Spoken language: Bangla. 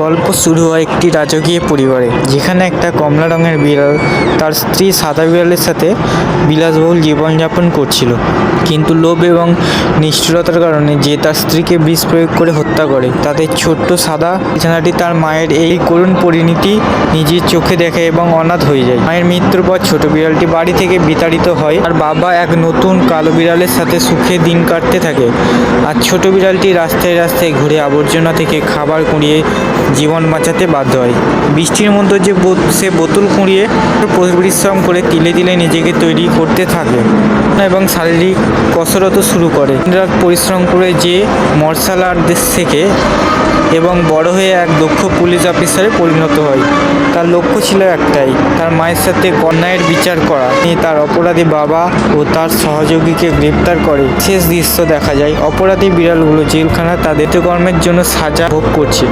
গল্প শুরু হয় একটি রাজকীয় পরিবারে, যেখানে একটা কমলা রঙের বিড়াল তার স্ত্রী সাদা বিড়ালের সাথে বিলাসবহুল জীবনযাপন করছিল। কিন্তু লোভ এবং নিষ্ঠুরতার কারণে যে তার স্ত্রীকে বিষ প্রয়োগ করে হত্যা করে তাদের ছোট্ট সাদা বিছানাটি তার মায়ের এই করুণ পরিণতি নিজের চোখে দেখে এবং অনাথ হয়ে যায়। মায়ের মৃত্যুর পর ছোট বিড়ালটি বাড়ি থেকে বিতাড়িত হয় আর বাবা এক নতুন কালো বিড়ালের সাথে সুখে দিন কাটতে থাকে। আর ছোট বিড়ালটি রাস্তায় রাস্তায় ঘুরে আবর্জনা থেকে খাবার কুড়িয়ে জীবন বাঁচাতে বাধ্য হয়। বৃষ্টির মধ্যে যে সে বোতল কুড়িয়ে পরিশ্রম করে তিলে তিলে নিজেকে তৈরি করতে থাকে এবং শারীরিক কসরত শুরু করে। পরিশ্রম করে যে মার্শাল আর্ট শেখে এবং বড় হয়ে এক দক্ষ পুলিশ অফিসারে পরিণত হয়। তার লক্ষ্য ছিল একটাই, তার মায়ের সাথে কন্যায়ের বিচার করা। তিনি তার অপরাধী বাবা ও তার সহযোগীকে গ্রেপ্তার করে। শেষ দৃশ্য দেখা যায়, অপরাধী বিড়ালগুলো জেলখানা তাদের কর্মের জন্য সাজা ভোগ করছে।